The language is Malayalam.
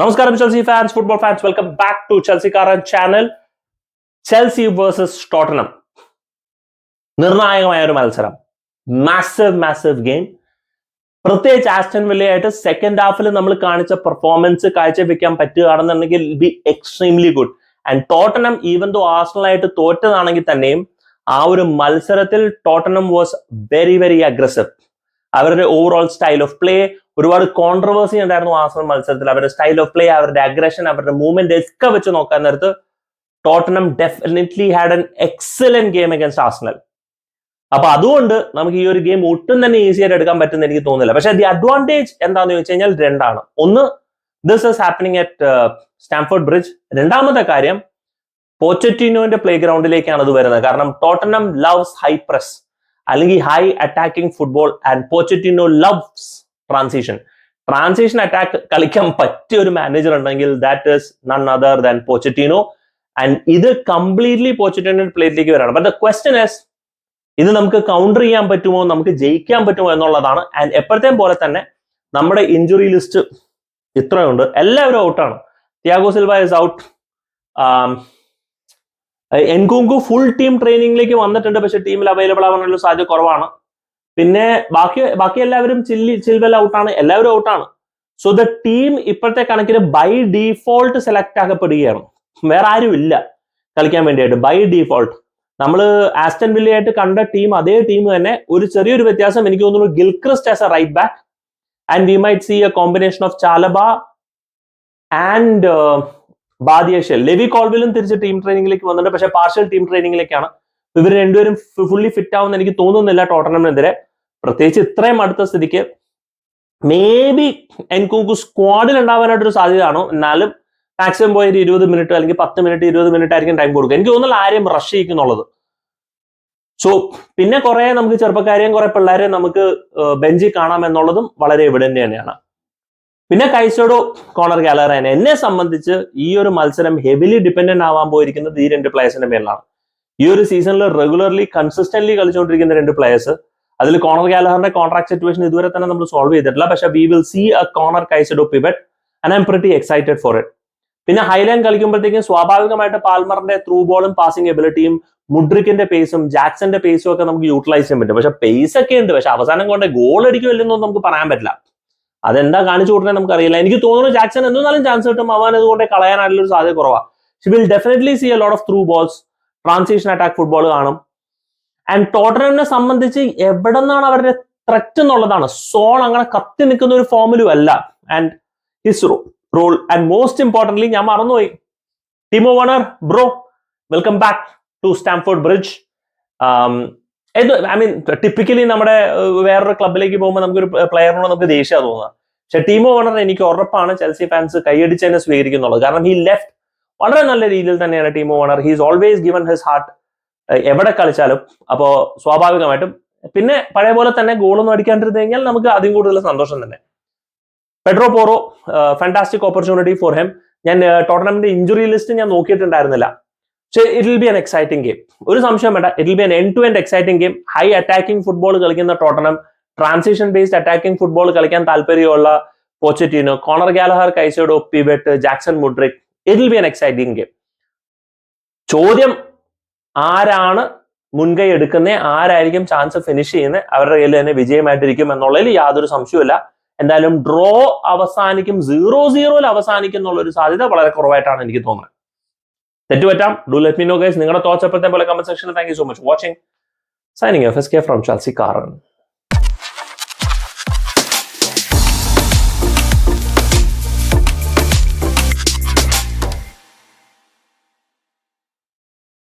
നമസ്കാരം Chelsea fans football fans welcome back to Chelsea കാരൻ channel Chelsea versus Tottenham നിർണായകമായ ഒരു മത്സരം. മാസീവ് മാസീവ് ഗെയിം പ്രത്യേകിച്ച് ആസ്റ്റൺ വില്ലയായിട്ട് സെക്കൻഡ് ഹാഫിൽ നമ്മൾ കാണിച്ച പെർഫോമൻസ് കാഴ്ചവെക്കാൻ പറ്റുകയാണെന്നുണ്ടെങ്കിൽ be extremely good and Tottenham even though ആയിട്ട് തോറ്റതാണെങ്കിൽ തന്നെയും ആ ഒരു മത്സരത്തിൽ Tottenham was very very aggressive അവരുടെ ഓവറോൾ സ്റ്റൈൽ ഓഫ് പ്ലേ ഒരുപാട് കോൺട്രവേഴ്സി ഉണ്ടായിരുന്നു ആസൺ മത്സരത്തിൽ. അവരുടെ സ്റ്റൈൽ ഓഫ് പ്ലേ അവരുടെ അഗ്രഷൻ അവരുടെ മൂവ്മെന്റ് ഒക്കെ വെച്ച് നോക്കാൻ നേരത്ത് Tottenham definitely had an excellent game against Arsenal അപ്പൊ അതുകൊണ്ട് നമുക്ക് ഈ ഒരു ഗെയിം ഒട്ടും തന്നെ ഈസി ആയിട്ട് എടുക്കാൻ പറ്റുന്ന എനിക്ക് തോന്നുന്നില്ല. പക്ഷെ ദി അഡ്വാന്റേജ് എന്താണെന്ന് ചോദിച്ചു കഴിഞ്ഞാൽ രണ്ടാണ്. ഒന്ന് this is happening at Stamford Bridge രണ്ടാമത്തെ കാര്യം പോച്ചറ്റിനോന്റെ പ്ലേ ഗ്രൗണ്ടിലേക്കാണ് അത് വരുന്നത്. കാരണം ടോട്ടനം ലവ്സ് ഹൈ പ്രസ് അല്ലെങ്കിൽ high attacking football and Pochettino loves transition transition attack കളിക്കാൻ പറ്റിയ ഒരു മാനേജർ ഉണ്ടെങ്കിൽ that is none other than Pochettino and ഇത് കംപ്ലീറ്റ്ലി പോച്ചറ്റീനോ പ്ലേറ്റിലേക്ക് വരാണ്. ബട്ട് ദ ക്വസ്റ്റൻ ഇസ് ഇത് നമുക്ക് കൗണ്ടർ ചെയ്യാൻ പറ്റുമോ? നമുക്ക് ജയിക്കാൻ പറ്റുമോ എന്നുള്ളതാണ്. ആൻഡ് എപ്പോഴത്തെയും പോലെ തന്നെ നമ്മുടെ ഇഞ്ചുറി ലിസ്റ്റ് ഇത്രയുണ്ട്. എല്ലാവരും ഔട്ടാണ് Thiago Silva is out Nkunku full team ട്രെയിനിങ്ങിലേക്ക് വന്നിട്ടുണ്ട്. പക്ഷെ ടീമിൽ അവൈലബിൾ ആവാനുള്ള സാധ്യത കുറവാണ്. പിന്നെ ബാക്കി ബാക്കി എല്ലാവരും ചില്ലി ചിൽവെൽ ഔട്ടാണ് എല്ലാവരും ഔട്ടാണ് സോ ദ ടീം ഇപ്പോഴത്തെ കണക്കിന് ബൈ ഡീഫോൾട്ട് സെലക്ട് ആക്കപ്പെടുകയാണ്. വേറെ ആരും ഇല്ല കളിക്കാൻ വേണ്ടിയിട്ട് ബൈ ഡീഫോൾട്ട് നമ്മൾ ആസ്റ്റൻ വില്ലയായിട്ട് കണ്ട ടീം അതേ ടീം തന്നെ ഒരു ചെറിയൊരു വ്യത്യാസം എനിക്ക് തോന്നുന്നു Gilchrist as a right back and we might see a combination of Chalobah and Badiashile Levi കോൾവിലും തിരിച്ച് ടീം ട്രെയിനിങ്ങിലേക്ക് വന്നിട്ടുണ്ട്. പക്ഷേ പാർഷ്യൽ ടീം ട്രെയിനിങ്ങിലേക്കാണ് ഇവർ രണ്ടുപേരും ഫുള്ളി ഫിറ്റ് ആവുമെന്ന് എനിക്ക് തോന്നുന്നില്ല ടോട്ടനമിനെതിരെ. പ്രത്യേകിച്ച് ഇത്രയും അടുത്ത സ്ഥിതിക്ക് മേ ബി എൻകൂക്ക് സ്ക്വാഡിൽ ഉണ്ടാവാനായിട്ടൊരു സാധ്യതയാണോ? എന്നാലും മാക്സിമം പോയി ഇരുപത് മിനിറ്റ് അല്ലെങ്കിൽ പത്ത് മിനിറ്റ് ഇരുപത് മിനിറ്റ് ആയിരിക്കും ടൈം കൊടുക്കുക. എനിക്ക് തോന്നുന്നില്ല ആരെയും റഷ് ചെയ്യിക്കുന്നുള്ളത് സോ പിന്നെ കുറെ നമുക്ക് ചെറുപ്പക്കാരെയും കുറെ പിള്ളേരെ നമുക്ക് ബെഞ്ചിൽ കാണാം എന്നുള്ളതും വളരെ എവിഡന്റ് തന്നെയാണ്. പിന്നെ കൈസോഡോ കോണർ ഗാലറേനെ. എന്നെ സംബന്ധിച്ച് ഈ ഒരു മത്സരം ഹെവിലി ഡിപ്പെൻഡന്റ് ആവാൻ പോയിരിക്കുന്നത് ഈ രണ്ട് പ്ലേയേഴ്സിന്റെ മേലാണ് ഈ ഒരു സീസണിൽ റെഗുലർലി കൺസിസ്റ്റന്റ്ലി കളിച്ചുകൊണ്ടിരിക്കുന്ന രണ്ട് പ്ലേയേഴ്സ് അതിൽ കോണർ ഗാലഹറിന്റെ കോൺട്രാക്ട് സിറ്റുവേഷൻ ഇതുവരെ തന്നെ നമ്മൾ സോൾവ് ചെയ്തിട്ടില്ല. പക്ഷെ we will see a Conor Caicedo pivot and I'm pretty excited for it പിന്നെ ഹൈലൈൻ കളിക്കുമ്പോഴത്തേക്കും സ്വാഭാവികമായിട്ട് പാൽമറിന്റെ ത്രൂ ബോളും പാസിംഗ് എബിലിറ്റിയും മുഡ്രിക്കിന്റെ പേസും ജാക്സന്റെ പേസും ഒക്കെ നമുക്ക് യൂട്ടിലൈസ് ചെയ്യാൻ പറ്റും. പക്ഷെ പേസ് ഒക്കെ ഉണ്ട്. പക്ഷെ അവസാനം കൊണ്ട് ഗോൾ അടിക്കുമല്ലെന്നൊന്നും നമുക്ക് പറയാൻ പറ്റില്ല. അതെന്താ കാണിച്ചു കൊടുക്കുന്നത് നമുക്ക് അറിയില്ല എനിക്ക് തോന്നുന്നു ജാക്സൺ എന്നാലും ചാൻസ് കിട്ടും. അവൻ അതുകൊണ്ട് കളയാനായിട്ടുള്ള ഒരു സാധ്യത കുറവാണ് she will definitely see a lot of through balls transition attack football കാണും. ആൻഡ് ടോട്ടനമിനെ സംബന്ധിച്ച് എവിടെ നിന്നാണ് അവരുടെ ത്രെറ്റ് എന്നുള്ളതാണ്. സോൺ അങ്ങനെ കത്തി നിൽക്കുന്ന ഒരു ഫോമിലും അല്ല. And his role and most importantly ഞാൻ മറന്നുപോയി. Timo Werner bro welcome back to Stamford Bridge ഏത് ഐ മീൻ ടിപ്പിക്കലി നമ്മുടെ വേറൊരു ക്ലബിലേക്ക് പോകുമ്പോൾ നമുക്കൊരു പ്ലെയറിനോട് നമുക്ക് ദേഷ്യമാണ് തോന്നുക. പക്ഷെ ടീമോ വണർ എനിക്ക് ഉറപ്പാണ് ചെൽസി ഫാൻസ് കൈയടിച്ചതിനെ സ്വീകരിക്കുന്നുള്ളത് കാരണം ഹി ലെഫ്റ്റ് വളരെ നല്ല രീതിയിൽ തന്നെയാണ് team owner. He's always given his heart എവിടെ കളിച്ചാലും. അപ്പോ സ്വാഭാവികമായിട്ടും പിന്നെ പഴയ പോലെ തന്നെ ഗോളൊന്നും അടിക്കാണ്ടിരുന്നു കഴിഞ്ഞാൽ നമുക്ക് അതിലും കൂടുതൽ സന്തോഷം തന്നെ. Pedro Porro fantastic opportunity for him ഞാൻ ടോർണമെന്റ് ഇഞ്ചുറി ലിസ്റ്റ് ഞാൻ നോക്കിയിട്ടുണ്ടായിരുന്നില്ല. പക്ഷേ it be an exciting game ഒരു സംശയം വേണ്ട it be an end to end exciting game high attacking football കളിക്കുന്ന Tottenham transition based attacking football കളിക്കാൻ താല്പര്യമുള്ള Pochettino Conor Gallagher Caicedo pivot Jackson Mudryk it will be an exciting game ചോദ്യം ആരാണ് മുൻകൈ എടുക്കുന്നത് ആരായിരിക്കും ചാൻസ് ഫിനിഷ് ചെയ്യുന്നത് അവരുടെ കയ്യിൽ തന്നെ വിജയമായിട്ടിരിക്കും എന്നുള്ളതിൽ യാതൊരു സംശയമില്ല എന്തായാലും ഡ്രോ അവസാനിക്കും. സീറോ സീറോയിൽ അവസാനിക്കും എന്നുള്ള ഒരു സാധ്യത വളരെ കുറവായിട്ടാണ് എനിക്ക് തോന്നുന്നത്. തെറ്റുപറ്റാം. Do let me know guys നിങ്ങളുടെ തോച്ചപ്പോഴത്തെ പോലെ കമന്റ് സെക്ഷനിൽ thank you so much watching signing F S K from Chelsea കാറൻ